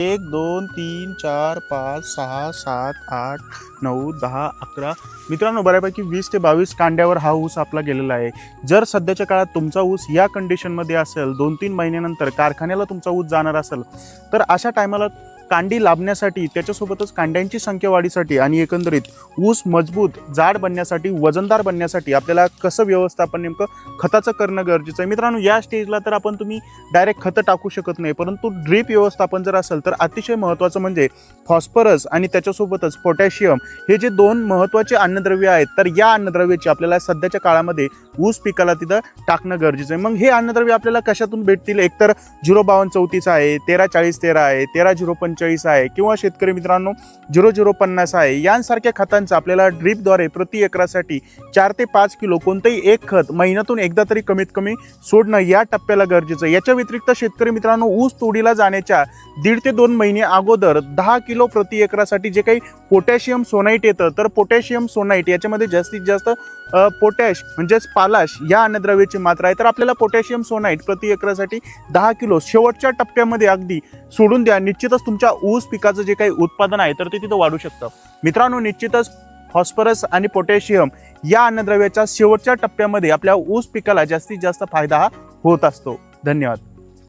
एक दोन तीन चार पाच सहा सात आठ नऊ दहा अकरा. मित्रांनो बऱ्यापैकी वीस ते बावीस कांड्यावर हा ऊस आपला गेलेला आहे. जर सध्याच्या काळात तुमचा ऊस या कंडिशनमध्ये असेल दोन तीन महिन्यानंतर कारखान्याला तुमचा ऊस जाणार असेल तर अशा टायमाला कांडी लाभण्यासाठी त्याच्यासोबतच कांड्यांची संख्या वाढीसाठी आणि एकंदरीत ऊस मजबूत जाड बनण्यासाठी वजनदार बनण्यासाठी आपल्याला कसं व्यवस्थापन नेमकं खताचं करणं गरजेचं आहे. मित्रांनो या स्टेजला तर आपण तुम्ही डायरेक्ट खतं टाकू शकत नाही परंतु ड्रीप व्यवस्थापन जर असेल तर अतिशय महत्त्वाचं म्हणजे फॉस्फरस आणि त्याच्यासोबतच पोटॅशियम हे जे दोन महत्त्वाचे अन्नद्रव्य आहेत तर या अन्नद्रव्याची आपल्याला सध्याच्या काळामध्ये ऊस पिकाला तिथं टाकणं गरजेचं आहे. मग हे अन्नद्रव्य आपल्याला कशातून भेटतील? एकतर झिरो बावन्न चौतीस आहे तेरा चाळीस तेरा आहे तेरा झिरो पंचेचाळीस आहे किंवा शेतकरी मित्रांनो झिरो झिरो पन्नास आहे. यांसारख्या खतांचा आपल्याला ड्रीपद्वारे प्रति एकरासाठी चार ते पाच किलो कोणतंही एक खत महिन्यातून एकदा तरी कमीत कमी सोडणं या टप्प्याला गरजेचं आहे. याच्या व्यतिरिक्त शेतकरी मित्रांनो ऊस तोडीला जाण्याच्या दीड ते दोन महिने अगोदर दहा किलो प्रति एकरासाठी जे काही पोटॅशियम सोनाईट येतं तर पोटॅशियम सोनाईट याच्यामध्ये जास्तीत जास्त पोटॅश म्हणजेच पालाश या अन्नद्रव्याची मात्रा आहे. तर आपल्याला पोटॅशियम सोनाईट प्रति एकरासाठी दहा किलो शेवटच्या टप्प्यामध्ये अगदी सोडून द्या. निश्चितच तुमच्या ऊस पिकाचं जे काही उत्पादन आहे तर ते तिथं वाढू शकतं. मित्रांनो निश्चितच फॉस्फरस आणि पोटॅशियम या अन्नद्रव्याच्या शेवटच्या टप्प्यामध्ये आपल्या ऊस पिकाला जास्तीत जास्त फायदा हा होत असतो. धन्यवाद.